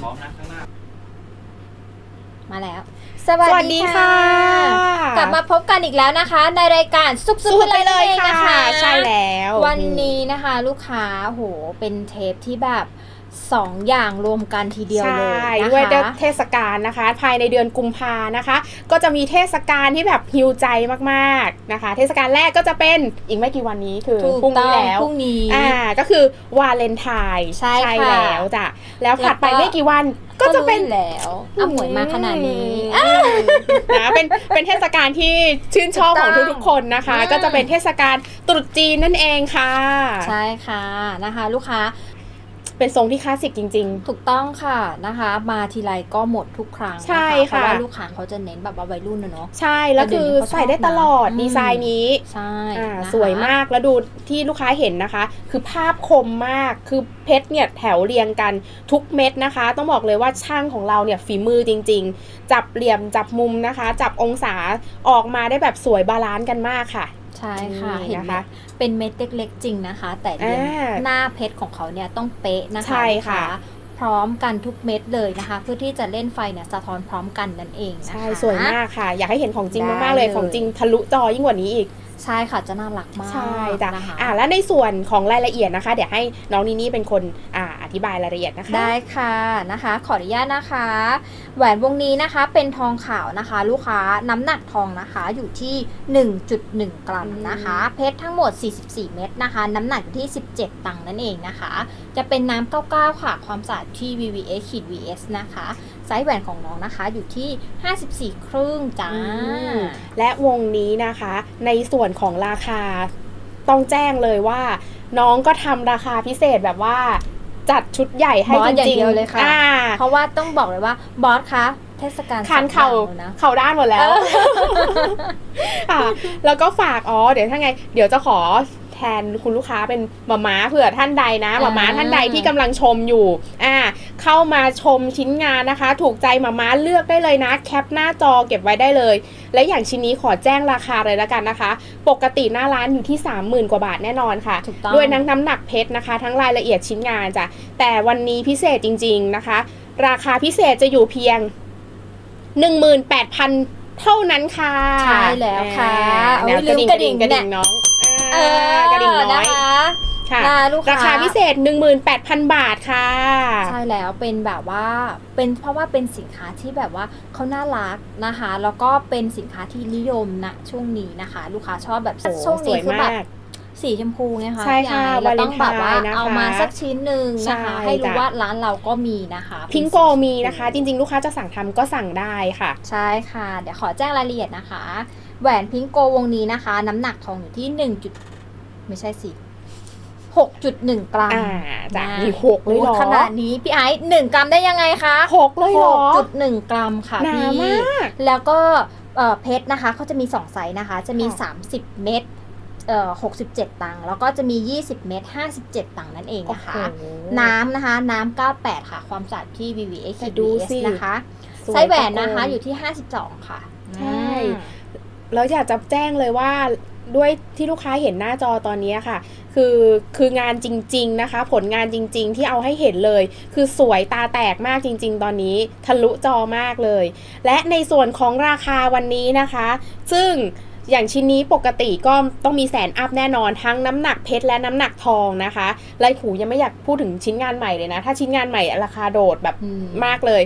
พร้อมนะข้างหน้า มาแล้วสสวัวัสสดีดีค่ะค่ะ กลับมาพบกันอีกแล้วนะคะ ในรายการซุปซุปสู้ไปเลยนั่นองค่ะนะคะใช่แล้ว วันนี้นะคะ ลูกค้าโหเป็นเทปที่แบบ สองอย่างรวมกันทีเดียวเลยใช่นะด้วยคะเทศกาลนะคะ ภายในเดือนกุมภานะคะ ก็จะมีเทศกาลที่แบบฮิวใจมากๆนะคะ เทศกาลแรกก็จะเป็นอีกไม่กี่วันนี้คือถูกพรุ่งต้นี้องแล้วพรุ่งนี้อ่าก็คือวาเลนไทน์ใช่ค่ะแล้วจ้ะแล้วถัดไปแล้วก็ไม่กี่วันก็จะเป็นรู้แล้วอะหมวยมาขนาดนี้อืมนะเป็นเป็นเทศกาลที่ชื่นชอบของถูกต้องทุกๆคนนะคะอืมก็จะเป็นเทศกาลตรุษจีนนั่นเองค่ะ ใช่ค่ะนะคะ ลูกค้า เป็นทรงที่คลาสสิกจริงถูกต้องค่ะนะคะ มาทีไรก็หมดทุกครั้งนใช่เพค่ะราะว่าลูกค้าเขาจะเน้นแบบว่าวัยรุ่นนะเนาะๆใช่ แล้วคือใส่ได้ตลอดอืมดีไซน์นี้ ใช่อ่านะคะสวยมากแล้วดูที่ลูกค้าเห็นนะคะ คือภาพคมมากคือเพชรเนี่ยแถวเรียงกันทุกเม็ดนะคะ ต้องบอกเลยว่าช่างของเราเนี่ยฝีมือจริง ๆ จับเหลี่ยมจับมุมนะคะ จับองศาออกมาได้แบบสวยบาลานซ์กันมากค่ะใช่ค่ะนี่เห็นไหมนะคะ เป็นเม็ดเล็กๆจริงนะคะ แต่เรียงอ่าหน้าเพชรของเขาเนี่ยต้องเป๊ะนะคะใช่ค่ะลูกพร้อมกันทุกเม็ดเลยนะคะ เพื่อที่จะเล่นไฟเนี่ยสะท้อนพร้อมกันนั่นเองนะคะใช่สวยมากค่ะ อยากให้เห็นของจริงได้มากๆเลยเลยของจริงทะลุจอยิ่งกว่านี้อีก ใช่ค่ะจะน่ารักมากใช่จ้ะนะคะอ่าและในส่วนของรายละเอียดนะคะ เดี๋ยวให้น้องนีนี่เป็นคนอ่าอธิบายรายละเอียดนะคะได้ค่ะนะคะ ขออนุญาตนะคะ แหวนวงนี้นะคะเป็นทองขาวนะคะ ลูกค้าน้ำหนักทองนะคะอยู่ที่ 1.1 กรัมนะคะ เพชรทั้งหมด 44 เม็ดนะคะ น้ำหนักอยู่ที่ 17 ตังค์นั่นเองนะคะ จะเป็นน้ำ99 ค่ะ ความสะอาดที่ VVS ขีด VS นะคะ ไซส์แหวนของน้องนะคะ อยู่ที่ 54 ครึ่งจ้าอืมและวงนี้นะคะ ในส่วนของราคาต้องแจ้งเลยว่า น้องก็ทำราคาพิเศษแบบว่าจัดชุดใหญ่ให้บอจสอย่างริงเดียวเลยค่ะอ่าเพราะว่าต้องบอกเลยว่าบอสคะเทศกาลคานเข่าสงกรนต์นะเข่าด้านหมดแล้วค่ะแล้วก็ฝากอ๋อเดี๋ยวถ้าไง เดี๋ยวจะขอแทนคุณลูกค้าเป็นหมาม้าเผื่อท่านใดนะหมาม้าอ่าท่านใดที่กำลังชมอยู่อ่าเข้ามาชมชิ้นงานนะคะ ถูกใจหมาม้าเลือกได้เลยนะ แคปหน้าจอเก็บไว้ได้เลย และอย่างชิ้นนี้ขอแจ้งราคาเลยละกันนะคะ ปกติหน้าร้านอยู่ที่ 30,000 กว่าบาทแน่นอนค่ะถูกต้องด้วยน้ำน้ำหนักเพชรนะคะ ทั้งรายละเอียดชิ้นงานจ้ะแต่วันนี้พิเศษจริง ๆนะคะ ราคาพิเศษจะอยู่เพียง 18,000เท่านั้นค่ะ ใช่แล้วค่ะอ่าโอ้ยแนวลืมกระดิ่งกระดิ่งเนี่ยน้องเอกระดิ่งน้อยนะคะค่ะราคาพิเศษ 18,000 บาทค่ะ ใช่แล้วเป็นแบบว่าเป็นเพราะว่าเป็นสินค้าที่แบบว่าเขาน่ารักนะคะ แล้วก็เป็นสินค้าที่นิยมนะช่วงนี้นะคะ ลูกค้าชอบแบบช่วงนี้คือแบบสีชมพูไงคะใช่ค่ะเราต้องแบบว่าเลนไทน์นะะเอามาสักชิ้นหนึ่งนะคะ ให้รู้ว่าร้านเราก็มีนะคะ พิงโกมีนะคะ จริง ๆ ลูกค้าจะสั่งทำก็สั่งได้ค่ะ ใช่ค่ะ เดี๋ยวขอแจ้งรายละเอียดนะคะ แหวนพิงโกวงนี้นะคะ น้ำหนักทองอยู่ที่หนึ่งจุดไม่ใช่สิหกจุดหนึ่งกรัมอ่าจ้ะนะมีหกเลยเหรอโขนาดนี้พี่ไอซ์หนึ่งกรัมได้ยังไงคะหกเลยเหรอจุดหนึ่งกรัมค่ะหนาพี่มากแล้วก็เอ่อเพชรนะคะเขาจะมี2ไซส์นะคะ จะมีค่ะ30เม็ดเอ่อ67 ตังค์ แล้วก็จะมี 20 เม็ด57 ตังค์นั่นเองนะคะโอ้โหน้ำนะคะ น้ำ98 ค่ะ ความสะอาดที่ VVA แต่ขีดดู VS สินะคะสวยไซส์แหวนนะคะตะโกนอยู่ที่ 52 ค่ะ ใช่ แล้วอยากจะแจ้งเลยว่าด้วยที่ลูกค้าเห็นหน้าจอตอนนี้ค่ะ คือคืองานจริง ๆนะคะ ผลงานจริง ๆ ที่เอาให้เห็นเลย คือสวยตาแตกมากจริง ๆ ตอนนี้ทะลุจอมากเลย และในส่วนของราคาวันนี้นะคะ ซึ่งอย่างชิ้นนี้ปกติก็ต้องมีแสนอัพแน่นอนทั้งน้ำหนักเพชรและน้ำหนักทองนะคะไรหูยังไม่อยากพูดถึงชิ้นงานใหม่เลยนะ ถ้าชิ้นงานใหม่ราคาโดดแบบอืมมากเลย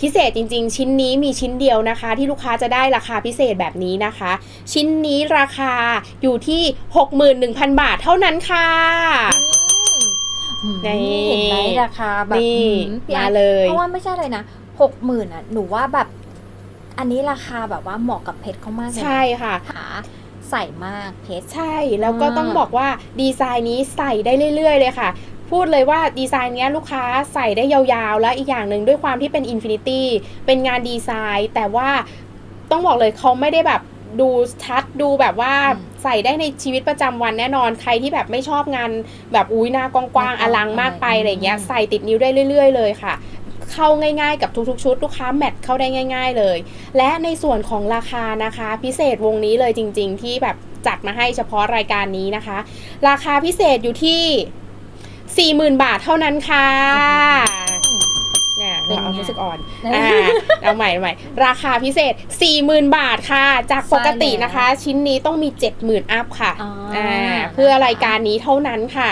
พิเศษจริง ๆ ชิ้นนี้มีชิ้นเดียวนะคะ ที่ลูกค้าจะได้ราคาพิเศษแบบนี้นะคะ ชิ้นนี้ราคาอยู่ที่ 61,000 บาทเท่านั้นค่ะอืมนี่เห็นไหมราคาแบบนี่อืพี่มาไอซ์เลยเพราะว่าไม่ใช่เลยนะหกหมื่นอะหนูว่าแบบอันนี้ราคาแบบว่าเหมาะกับเพชรเขามากเลยนะใช่ค่ะขาใส่มากเพชรใช่ แล้วก็อ่าต้องบอกว่าดีไซน์นี้ใส่ได้เรื่อย ๆ เลยค่ะ พูดเลยว่าดีไซน์เนี้ยลูกค้าใส่ได้ยาวๆ แล้วอีกอย่างหนึ่งด้วยความที่เป็นอินฟินิตี้เป็นงานดีไซน์ แต่ว่าต้องบอกเลยเขาไม่ได้แบบดูชัดดูแบบว่าอืมใส่ได้ในชีวิตประจำวันแน่นอนใครที่แบบไม่ชอบงานแบบอุ้ยหน้ากว้างๆอลังมากไปอะไรเงี้ยอืมใส่ติดนิ้วได้เรื่อย ๆ เลยค่ะ เข้าง่ายๆกับทุกๆชุดลูกค้าแมทเข้าได้ง่าย ๆเลย และในส่วนของราคานะคะ พิเศษวงนี้เลยจริง ๆ ที่แบบจัดมาให้เฉพาะรายการนี้นะคะ ราคาพิเศษอยู่ที่ 40,000 บาทเท่านั้นค่ะเนี่ยเป็นไงเอารู้สึกอ่อนเอออ่าเอาใหม่เอาใหม่ ราคาพิเศษ 40,000 บาทค่ะ จากปกตินะคะ ชิ้นนี้ต้องมี 70,000 อัพค่ะอ๋ออ่อ่าเพื่อรายการนี้เท่านั้นค่ะ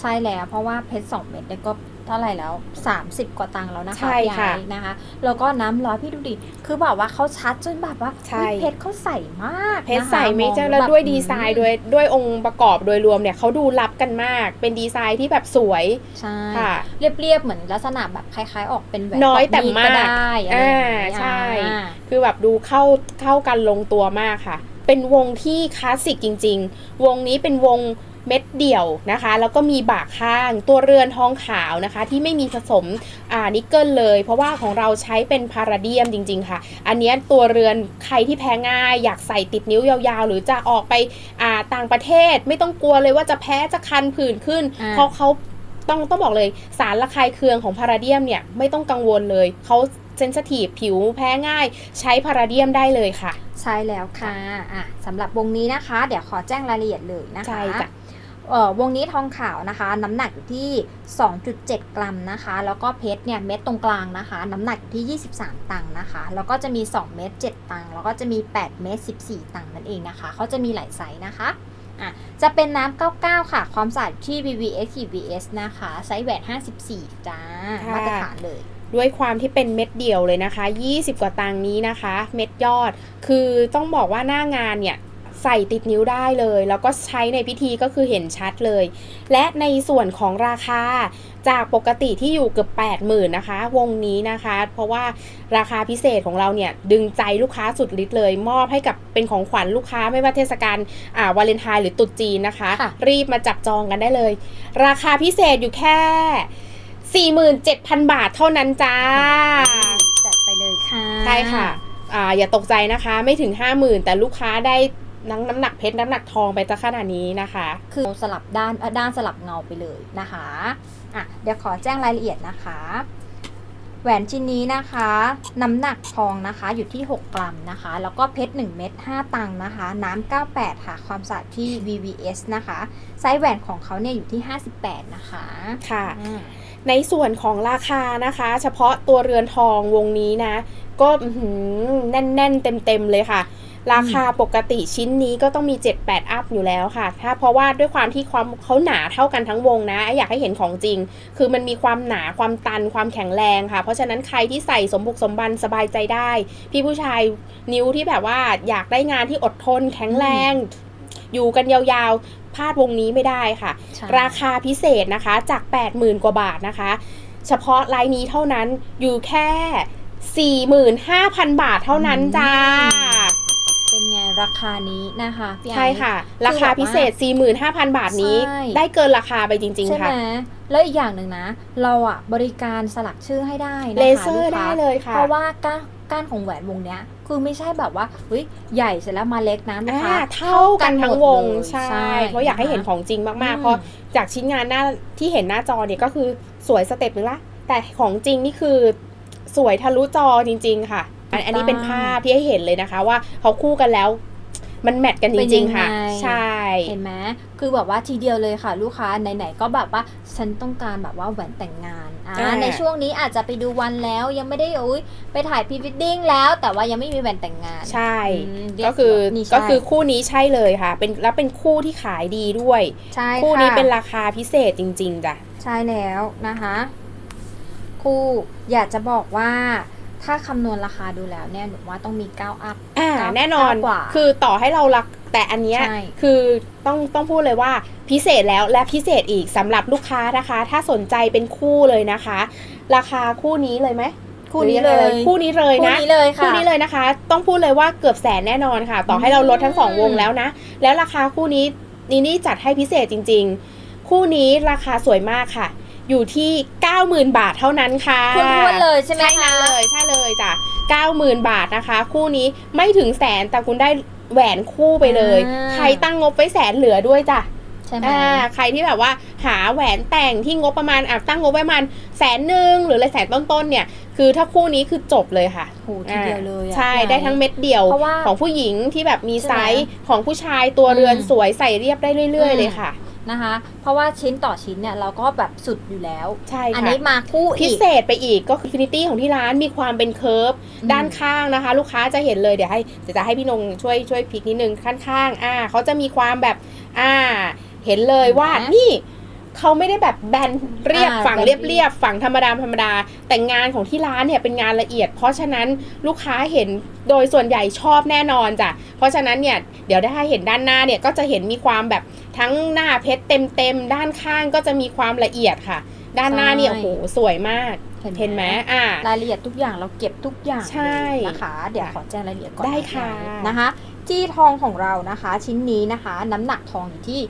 ใช่แล้วเพราะว่าเพชรสองเม็ดเนี่ยก็ เท่าไหร่แล้ว 30 กว่าตังค์แล้วนะคะใช่ค่ะพี่ไอ้นะคะ แล้วก็น้ำร้อยพี่ดูดิ คือแบบว่าเขาชัดจนแบบว่าใช่อุ๊ยเพชรเขาใสมากเพชรนะคะใส่ไม่มองเจ้าแล้วบบด้วยดีไซน์ด้วยด้วยองค์ประกอบโดยรวมเนี่ยเขาดูรับกันมาก เป็นดีไซน์ที่แบบสวยใช่ ค่ะ เรียบๆ เหมือนลักษณะแบบคล้ายๆ ออกเป็นแหวนน้อยดแต่มีดมากได้อะไรอย่างเงี้ยอ่าใช่ อ่า คือแบบดูเข้าเข้ากันลงตัวมากค่ะ เป็นวงที่คลาสสิกจริง ๆ วงนี้เป็นวง เม็ดเดี่ยวนะคะ แล้วก็มีบากข้างตัวเรือนทองขาวนะคะ ที่ไม่มีผสมอ่านิกเกิลเลย เพราะว่าของเราใช้เป็นพาราเดียมจริง ๆ ค่ะ อันเนี้ยตัวเรือนใครที่แพ้ง่าย อยากใส่ติดนิ้วยาวๆ หรือจะออกไปอ่าต่างประเทศ ไม่ต้องกลัวเลยว่าจะแพ้จะคันผื่นขึ้นอ่าเพราะเขาต้องต้องบอกเลยสารระคายเคืองของพาราเดียมเนี่ยไม่ต้องกังวลเลยเขา เซนสทีฟผิวแพ้ง่าย ใช้พาราเดียมได้เลยค่ะ ใช่แล้วค่ะอะสำหรับวงนี้นะคะ เดี๋ยวขอแจ้งรายละเอียดเลยนะคะใช่จ้ะเอ่อวงนี้ทองขาวนะคะ น้ำหนักอยู่ที่ 2.7 กรัมนะคะ แล้วก็เพชรเนี่ยเม็ดตรงกลางนะคะ น้ำหนักอยู่ที่ 23 ตังค์นะคะ แล้วก็จะมี 2 เม็ด7ตังค์แล้วก็จะมี 8 เม็ด14 ตังค์นั่นเองนะคะเขาจะมีหลายไซส์นะคะอะจะเป็นน้ำ99 ค่ะ ความสะอาดที่ VVS VS นะคะ ไซส์แหวน54 จ้าค่ะมาตรฐานเลย ด้วยความที่เป็นเม็ดเดียวเลยนะคะ 20 กว่าตังค์นี้นะคะ เม็ดยอด คือต้องบอกว่าหน้างานเนี่ยใส่ติดนิ้วได้เลย แล้วก็ใช้ในพิธีก็คือเห็นชัดเลย และในส่วนของราคาจากปกติที่อยู่เกือบ80,000นะคะ วงนี้นะคะ เพราะว่าราคาพิเศษของเราเนี่ยดึงใจลูกค้าสุดฤทธิ์เลย มอบให้กับเป็นของขวัญลูกค้าไม่ว่าเทศกาลอ่าวาเลนไทน์หรือตรุษจีนนะคะค่ะรีบมาจับจองกันได้เลย ราคาพิเศษอยู่แค่ 47,000 บาทเท่านั้นจ้า จัดไปเลยค่ะใช่ค่ะอ่าอย่าตกใจนะคะ ไม่ถึง 50,000 แต่ลูกค้าได้น้ำน้ำหนักเพชรน้ำหนักทองไปจะขนาดนี้นะคะ คือสลับด้านเอ่อด้านสลับเงาไปเลยนะคะอะเดี๋ยวขอแจ้งรายละเอียดนะคะ แหวนชิ้นนี้นะคะ น้ำหนักทองนะคะอยู่ที่ 6 กรัมนะคะ แล้วก็เพชร 1 เม็ด 5 ตังค์นะคะ น้ำ 98 ค่ะ ความสะอาดที่ VVS นะคะ ไซส์แหวนของเขาเนี่ยอยู่ที่ 58 นะคะ ค่ะอ่าในส่วนของราคานะคะ เฉพาะตัวเรือนทองวงนี้นะ ก็อื้อหือแน่น ๆ เต็ม ๆ เลยค่ะ ราคาปกติชิ้นนี้ก็ต้องมี 78 อัพอยู่แล้วค่ะ ถ้าเพราะว่าด้วยความที่ความเขาหนาเท่ากันทั้งวงนะ อยากให้เห็นของจริง คือมันมีความหนาความตันความแข็งแรงค่ะ เพราะฉะนั้นใครที่ใส่สมบุกสมบันสบายใจได้ พี่ผู้ชายนิ้วที่แบบว่าอยากได้งานที่อดทนแข็งแรง อยู่กันยาวๆพลาดวงนี้ไม่ได้ค่ะใช่ราคาพิเศษนะคะจาก 80,000 กว่าบาทนะคะ เฉพาะไลน์นี้เท่านั้นอยู่แค่ 45,000 บาทเท่านั้นจ้า เป็นไงราคานี้นะคะพี่ไอซ์ใช่ค่ะ ราคาพิเศษ 45,000 บาทนี้ใช่ได้เกินราคาไปจริงใช่ๆไหค่ะมแล้วอีกอย่างหนึ่งนะ เราอะบริการสลักชื่อให้ได้นะคะเลเซอร์ลูกค้าได้เลยค่ะ เพราะว่าก้านก้านของแหวนวงเนี้ยคือไม่ใช่แบบว่าเฮ้ยใหญ่เสร็จแล้วมาเล็กนะลูกค้าอ่าเท่ากันทั้งวงหมดเลยใช่ใช่ เพราะอยากให้เห็นของจริงมากๆ เพราะจากชิ้นงานหน้าที่เห็นหน้าจอเนี่ยก็คือสวยสเต็ปนึงละแต่ของจริงนี่คือสวยทะลุจอจริง ๆ ค่ะ อันอันนี้เป็นภาพที่ให้เห็นเลยนะคะว่าเขาคู่กันแล้วมันแมทกันจริงๆค่ะ ใช่ เห็นไหมคือแบบว่าทีเดียวเลยค่ะ ลูกค้าไหนๆก็แบบว่าฉันต้องการแบบว่าแหวนแต่งงานอ่าอ่าในช่วงนี้อาจจะไปดูวันแล้วยังไม่ได้อุ้ยไปถ่ายพรีวิดดิ้งแล้ว แต่ว่ายังไม่มีแหวนแต่งงาน ใช่อืมเรียกก็คือนี่ใช่ก็คือคู่นี้ใช่เลยค่ะ เป็นแล้วเป็นคู่ที่ขายดีด้วย ใช่คู่นี้ะเป็นราคาพิเศษจริง ๆจ้ะใช่แล้วนะคะ คู่อยากจะบอกว่า ถ้าคำนวณราคาดูแล้วเนี่ยหนูว่าต้องมี9อัพอ่าเก้าแน่นอนเก้ากว่า คือต่อให้เรารักแต่อันเนี้ยใช่คือต้องต้องพูดเลยว่าพิเศษแล้วและพิเศษอีกสำหรับลูกค้านะคะ ถ้าสนใจเป็นคู่เลยนะคะ ราคาคู่นี้เลยไหมคู่นี้เลย คู่นี้เลยคู่นะนี้เลยค่ะ คู่นี้เลยนะคะ ต้องพูดเลยว่าเกือบแสนแน่นอนค่ะ ต่อให้เราลดทั้งสองวงแล้วนะ แล้วราคาคู่นี้นี่นี่จัดให้พิเศษจริง ๆ คู่นี้ราคาสวยมากค่ะ อยู่ที่ 90,000 บาทเท่านั้นค่ะคุณทวนเลยใช่ไหมใช่คะนั้นเลยใช่เลยจ้ะ90,000 บาทนะคะ คู่นี้ไม่ถึงแสนแต่คุณได้แหวนคู่ไปเลยอ่าใครตั้งงบไว้แสนเหลือด้วยจ้ะใช่ไหมอ่าใครที่แบบว่าหาแหวนแต่งที่งบประมาณอะตั้งงบไว้ประมาณแสนหนึ่งหรือเลยแสนต้นๆเนี่ย คือถ้าคู่นี้คือจบเลยค่ะโหทีเดียวเลยอะใช่พี่ได้ทั้งเม็ดเดียวเพราะว่าของผู้หญิงที่แบบมีใช่ไซไหมส์ของผู้ชายตัวเรือนอืมสวยใส่เรียบได้เรื่อยอืมๆเลยค่ะ นะคะ เพราะว่าชิ้นต่อชิ้นเนี่ยเราก็แบบสุดอยู่แล้ว ใช่อันค่ะนี้มาคู่พิอีกเศษไปอีกก็คือฟินิตี้ของที่ร้านมีความเป็นเคิร์ฟอืม ด้านข้างนะคะ ลูกค้าจะเห็นเลยเดี๋ยวให้เดี๋ยวจะให้พี่นงช่วยช่วยพลิกนิดนึงข้างๆอ่าเขาจะมีความแบบอ่าเห็นเลยว่าเห็นไหมนี่ เขาไม่ได้แบบแบนเรียบอ่าฝั่งแบน เรียบเรียบฝั่งธรรมดาธรรมดา แต่งานของที่ร้านเนี่ยเป็นงานละเอียด เพราะฉะนั้นลูกค้าเห็นโดยส่วนใหญ่ชอบแน่นอนจ้ะเพราะฉะนั้นเนี่ยเดี๋ยวได้ให้เห็นด้านหน้าเนี่ยก็จะเห็นมีความแบบทั้งหน้าเพชรเต็มเต็มๆด้านข้างก็จะมีความละเอียดค่ะ ด้านหน้าเนี่ยโอ้โหสวยมากเห็นไหมอ่า รายละเอียดทุกอย่างเราเก็บทุกอย่างใช่เลยนะคะ เดี๋ยวขอแจ้งรายละเอียดก่อนได้ค่ะ นะคะ จี้ทองของเรานะคะ ชิ้นนี้นะคะ น้ำหนักทองอยู่ที่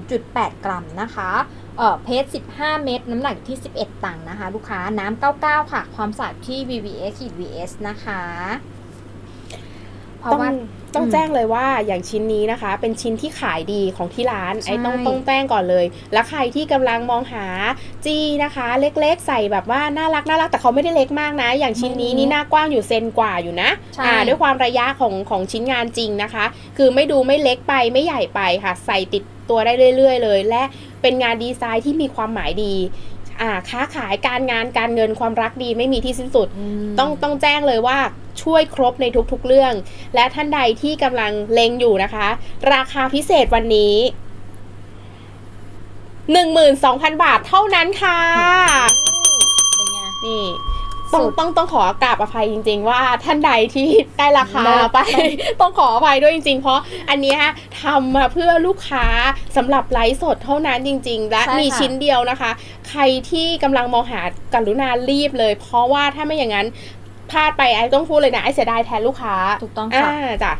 0.8 กรัมนะคะ เอ่อเพชร15 เม็ดน้ำหนักอยู่ที่ 11 ตังค์นะคะ ลูกค้าน้ำ99 ค่ะ ความสะอาดที่ VVS ขีด VS นะคะ เพราะต้องว่า ต้องอืมแจ้งเลยว่าอย่างชิ้นนี้นะคะ เป็นชิ้นที่ขายดีของที่ร้านใช่ไอ้ต้องต้องแจ้งก่อนเลย แล้วใครที่กำลังมองหาจี้นะคะ เล็กๆ ใส่แบบว่าน่ารักน่ารักแต่เขาไม่ได้เล็กมากนะ อย่างชิ้นนี้นี่หน้ากว้างอยู่เซนกว่าอยู่นะใช่ อ่าด้วยความระยะของของชิ้นงานจริงนะคะ คือไม่ดูไม่เล็กไปไม่ใหญ่ไปค่ะ ใส่ติดตัวได้เรื่อย ๆ เลย และ เป็นงานดีไซน์ที่มีความหมายดีอ่าค้าขายการงานการเงินความรักดีไม่มีที่สิ้นสุดมต้องต้องแจ้งเลยว่าช่วยครบในทุกๆเรื่อง และท่านใดที่กำลังเลงอยู่นะคะ ราคาพิเศษวันนี้ 12,000 บาทเท่านั้นค่ะ เป็นไงนี่ ต้องสุดต้องต้องขอกราบอภัยจริง ๆ ว่าท่านใดที่ได้ราคาเลิศไป ต้องขออภัยด้วยจริง ๆ เพราะอันเนี้ยทำมาเพื่อลูกค้าสำหรับไลฟ์สดเท่านั้นจริง ๆ และใช่ค่ะมีชิ้นเดียวนะคะ ใครที่กำลังมองหากรุณารีบเลย เพราะว่าถ้าไม่อย่างนั้นพลาดไปไอ้ต้องพูดเลยนะไอ้เสียดายแทนลูกค้าถูกต้องอ่าค่ะจ้ะ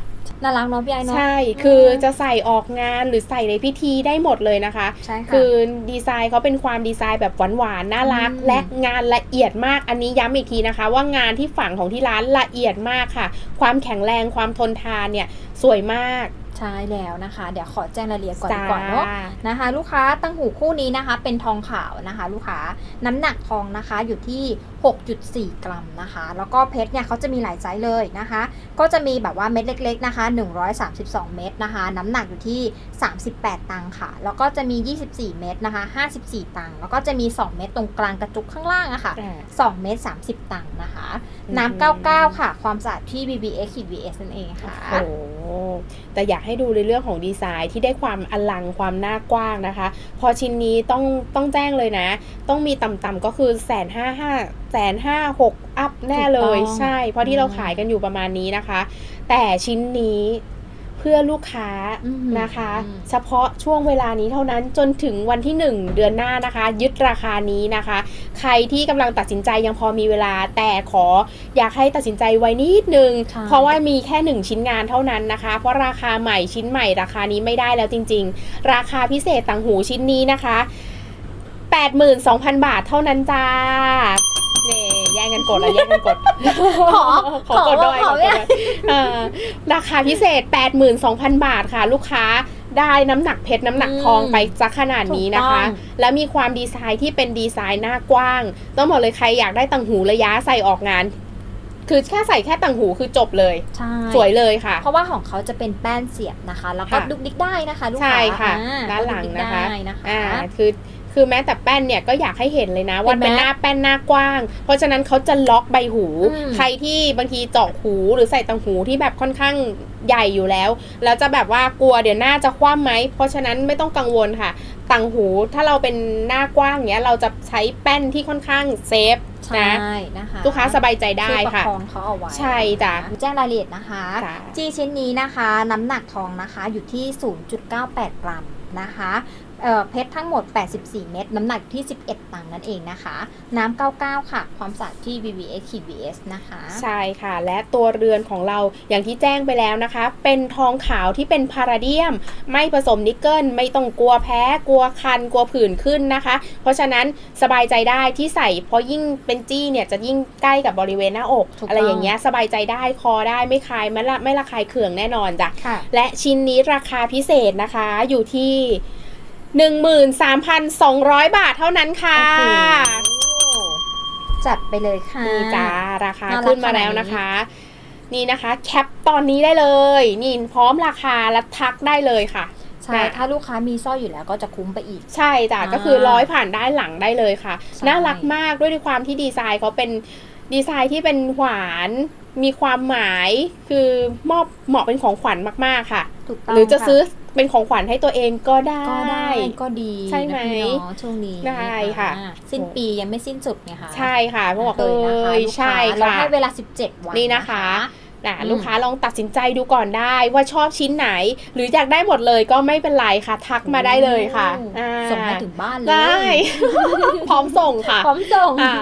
น่ารักเนาะพี่ไอเนาะ ใช่ คือจะใส่ออกงานหรือใส่ในพิธีได้หมดเลยนะคะ ใช่ค่ะ คือดีไซน์เขาเป็นความดีไซน์แบบหวานๆ น่ารัก อืม และงานละเอียดมาก อันนี้ย้ำอีกทีนะคะ ว่างานที่ฝั่งของที่ร้านละเอียดมากค่ะ ความแข็งแรง ความทนทานเนี่ยสวยมาก ใช่แล้วนะคะ เดี๋ยวขอแจ้งรายละเอียดก่อนดีจ้ากว่าเนาะนะคะ ลูกค้าตั้งหูคู่นี้นะคะ เป็นทองขาวนะคะ ลูกค้าน้ำหนักทองนะคะอยู่ที่ 6.4 กรัมนะคะ แล้วก็เพชรเนี่ยเขาจะมีหลายไซส์เลยนะคะ ก็จะมีแบบว่าเม็ดเล็ก ๆนะคะ 132 เม็ดนะคะ น้ำหนักอยู่ที่ 38 ตังค์ค่ะ แล้วก็จะมี 24 เม็ดนะคะ 54 ตังค์แล้วก็จะมี 2 เม็ดตรงกลางกระจุกข้างล่างอะค่ะอ่า2เมตร30 ตังค์นะคะอืมน้ำ99 ค่ะ ความสะอาดที่ BBX ขีด VS นั่นเองค่ะโอ้โหแต่อยากให้ดูในเรื่องของดีไซน์ที่ได้ความอลังความหน้ากว้างนะคะ พอชิ้นนี้ต้องต้องแจ้งเลยนะ ต้องมีต่ำๆก็คือแสนห้าห้าแสนห้าหกอัพแน่เลยถูกต้องใช่ เพราะที่เราอืมขายกันอยู่ประมาณนี้นะคะ แต่ชิ้นนี้เพื่อลูกค้าอืมนะคะอืมเฉพาะช่วงเวลานี้เท่านั้นจนถึงวันที่ 1 เดือนหน้านะคะ ยึดราคานี้นะคะ ใครที่กำลังตัดสินใจยังพอมีเวลาแต่ขออยากให้ตัดสินใจไว้นิดนึงใช่เพราะว่ามีแค่ 1 ชิ้นงานเท่านั้นนะคะ เพราะราคาใหม่ชิ้นใหม่ราคานี้ไม่ได้แล้วจริง ๆ ราคาพิเศษต่างหูชิ้นนี้นะคะ82,000 บาทเท่านั้นจ้าเน่ แย่งกันกดแล้วแย่งกันกด ขอขอกดด้วยขอขอกดด้วยเอ่อราคาพิเศษ 82,000 บาทค่ะ ลูกค้าได้น้ำหนักเพชรน้ำหนักทองอืมไปสักขนาดนี้นะคะถูกต้องแล้วมีความดีไซน์ที่เป็นดีไซน์หน้ากว้าง ต้องบอกเลยใครอยากได้ต่างหูระยะใส่ออกงาน คือแค่ใส่แค่ต่างหูคือจบเลยใช่สวยเลยค่ะ เพราะว่าของเขาจะเป็นแป้นเสียบนะคะ แล้วก็ค่ะดุกดิกได้นะคะ ลูกใช่ค้าค่ะอ่ด้านหลังนะคะก็ดุกดิกได้นะคะอ่าคือ คือแม้แต่แป้นเนี่ยก็อยากให้เห็นเลยนะว่าเห็นไหมเป็นหน้าแป้นหน้ากว้าง เพราะฉะนั้นเขาจะล็อกใบหูอืมใครที่บางทีเจาะหูหรือใส่ต่างหูที่แบบค่อนข้างใหญ่อยู่แล้ว แล้วจะแบบว่ากลัวเดี๋ยวหน้าจะคว่ำไหม เพราะฉะนั้นไม่ต้องกังวลค่ะ ต่างหูถ้าเราเป็นหน้ากว้างเนี้ยเราจะใช้แป้นที่ค่อนข้างเซฟใช่นะนะคะลูกค้าสบายใจได้ช่วยประค่ะคองเขาเอาไว้ใช่จ้ะแจ้งรายละเอียดนะคะจ้ะจี้ชิ้นนี้นะคะ น้ำหนักทองนะคะอยู่ที่ 0.98 กรัมนะคะ เอ่อเพชรทั้งหมด 84 เม็ดน้ำหนักที่ 11 ตังค์นั่นเองนะคะ น้ำ99 ค่ะ ความสะอาดที่ VVS ขีด VS นะคะ ใช่ค่ะ และตัวเรือนของเราอย่างที่แจ้งไปแล้วนะคะ เป็นทองขาวที่เป็นพาราเดียม ไม่ผสมนิกเกิล ไม่ต้องกลัวแพ้ กลัวคัน กลัวผื่นขึ้นนะคะ เพราะฉะนั้นสบายใจได้ที่ใส่เพราะยิ่งเป็นจี้เนี่ยจะยิ่งใกล้กับบริเวณหน้าอกถูกต้องอะไรอย่างเงี้ยสบายใจได้คอได้ไม่คลายไม่ละไม่ระคายเคืองแน่นอนจ้ะค่ะและชิ้นนี้ราคาพิเศษนะคะอยู่ที่ 13,200 บาทเท่านั้นค่ะโอ้โหจัดไปเลยค่ะนี่จ้าราคาน่ารักขึ้นมาแล้วขนาดนี้นะคะ นี่นะคะ แคปตอนนี้ได้เลย นี่พร้อมราคาและทักได้เลยค่ะใช่ถ้าลูกค้ามีสร้อยอยู่แล้วก็จะคุ้มไปอีก ใช่จ้ะอ่าก็คือร้อยผ่านด้านหลังได้เลยค่ะใช่น่ารักมากด้วยความที่ดีไซน์เขาเป็นดีไซน์ที่เป็นหวานมีความหมายคือมอบเหมาะเป็นของขวัญมากๆค่ะถูกต้องหรือจะค่ซื้อ เป็นของขวัญให้ตัวเองก็ได้ก็ได้ก็ดีใช่ไหมนะพี่เนาะช่วงนี้ได้ค่ะอ่าสิ้นปียังไม่สิ้นสุดไงคะใช่ค่ะพวกเลยนะคะเอ้ยลูกใช่ค้าเราค่ะให้เวลา 17 วันนี่นะคะนะอืมลูกค้าลองตัดสินใจดูก่อนได้ว่าชอบชิ้นไหน หรืออยากได้หมดเลยก็ไม่เป็นไรค่ะ ทักมาได้เลยค่ะโอ้อ่าส่งให้ถึงบ้านเลยได้พร้อมส่งค่ะ พร้อมส่งอ่า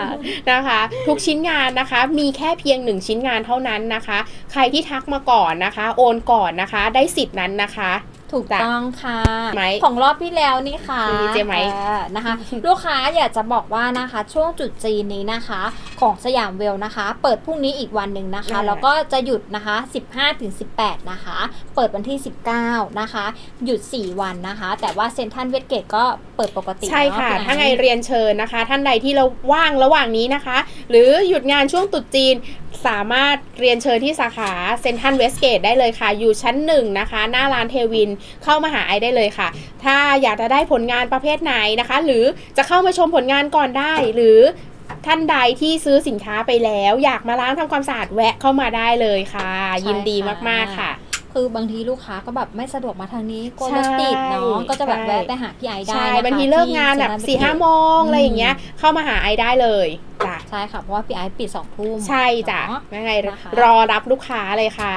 นะคะ ทุกชิ้นงานนะคะ มีแค่เพียงหนึ่งชิ้นงานเท่านั้นนะคะ ใครที่ทักมาก่อนนะคะ โอนก่อนนะคะ ได้สิทธิ์นั้นนะคะ ถูกต้องค่ะ ไหมของรอบที่แล้วนี่ค่ะคือเจ๊ไหมเออนะคะ ลูกค้าอยากจะบอกว่านะคะ ช่วงจุดจีนนี้นะคะ ของสยามเวลนะคะ เปิดพรุ่งนี้อีกวันหนึ่งนะคะอ่าแล้วก็จะหยุดนะคะ 15ถึง18 นะคะ เปิดวันที่ 19 นะคะ หยุด 4 วันนะคะ แต่ว่าเซ็นทรัลเวสเกตก็เปิดปกติใช่ค่ะเนอถ้าไงพี่เรียนเชิญนะคะ ท่านใดที่เราว่างระหว่างนี้นะคะ หรือหยุดงานช่วงตรุษจีน สามารถเรียนเชิญที่สาขาเซนทันเวสเกตได้เลยค่ะ อยู่ชั้นหนึ่งนะคะ หน้าร้านเทวินเข้ามาหาไอได้เลยค่ะ ถ้าอยากจะได้ผลงานประเภทไหนนะคะ หรือจะเข้ามาชมผลงานก่อนได้ หรือท่านใดที่ซื้อสินค้าไปแล้ว อยากมาล้างทำความสะอาดแวะเข้ามาได้เลยค่ะ ยินดีมากๆค่ะ คือบางทีลูกค้าก็แบบไม่สะดวกมาทางนี้กลัวใช่รถติดเนาะก็จะแบบใช่แวะไปหาพี่ไอได้ใช่นะคะบางทีเลิกงานแบบที่สี่ห้า Central โมงอืมอะไรอย่างเงี้ยเข้ามาหาไอได้เลยจ้ะใช่ค่ะเพราะว่าพี่ไอซ์ปิดสองทุ่มใช่จ้ะเนาะยังไงนะคะรอรับลูกค้าเลยค่ะ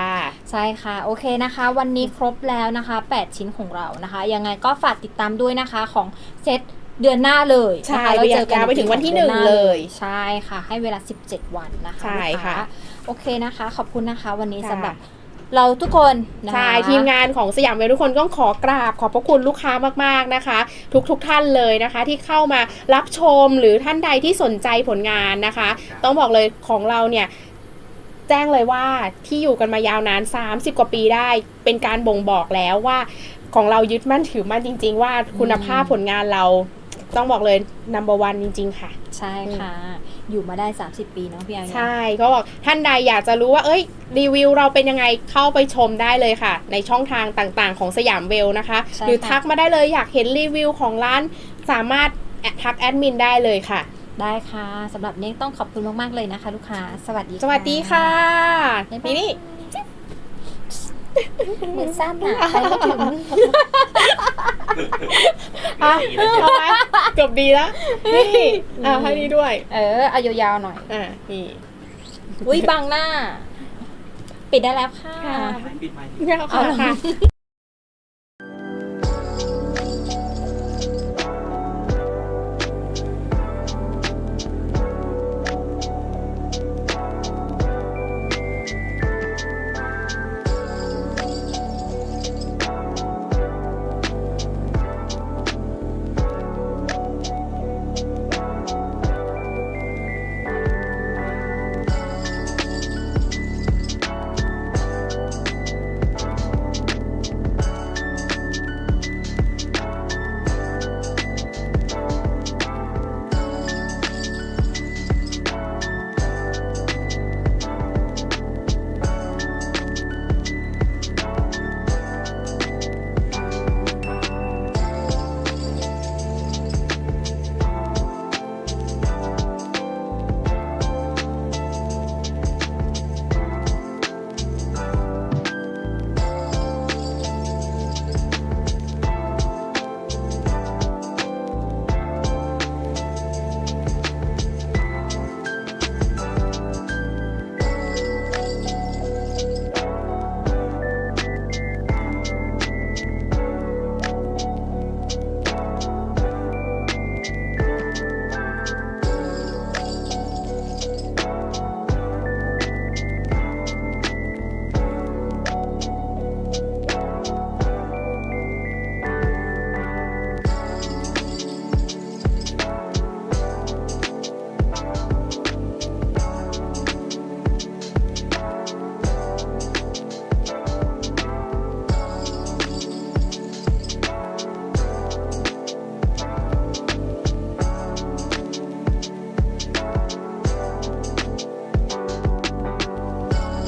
ใช่ค่ะโอเคนะคะ วันนี้ครบแล้วนะคะ 8 ชิ้นของเรานะคะ ยังไงก็ฝากติดตามด้วยนะคะของเซตเดือนหน้าเลยใช่นะคะแล้วเจอกันยาวไปถึงวันที่หนึ่งดือหาเลย ใช่ค่ะ ให้เวลา 17 วันนะคะใช่ลูกค่ะ โอเคนะคะ ขอบคุณนะคะ วันนี้ค่ะสำหรับ เราทุกคนนะคะใช่ทีมงานของสยามเวลทุกคนต้องขอกราบขอบพระคุณลูกค้ามากๆนะคะ ทุกๆทท่านเลยนะคะ ที่เข้ามารับชมหรือท่านใดที่สนใจผลงานนะคะ ต้องบอกเลยของเราเนี่ยแจ้งเลยว่าที่อยู่กันมายาวนาน 30 กว่าปีได้ เป็นการบ่งบอกแล้วว่าของเรายึดมั่นถือมั่นจริง ๆ ว่าคุณภาพผลงานเรา ต้องบอกเลย number one จริง ๆ ค่ะ ใช่ค่ะ อยู่มาได้ 30 ปีเนาะพี่ไอซ์เนอะใช่เขาบอกท่านใดอยากจะรู้ว่า เอ้ย รีวิวเราเป็นยังไงเข้าไปชมได้เลยค่ะ ในช่องทางต่างๆ ของสยามเวลนะคะใช่หรือค่ะทักมาได้เลยอยากเห็นรีวิวของร้านสามารถแอดทักแอดมินได้เลยค่ะได้ค่ะสำหรับเนี้ต้องขอบคุณมาก ๆ เลยนะคะ ลูกค้า สวัสดี สวัสดีค่ะบ๊ายบายนี่นี่ มือสั้นอะไปไม่ถึงอะเอาไหมเกือบดีแล้วนี่อะให้นี่ด้วย เออเอายาวๆหน่อย อะนี่อุ้ยบังหน้า ปิดได้แล้วค่ะค่ะปิดไมค์ไม่เอาค่ะเอาเหรอค่ะ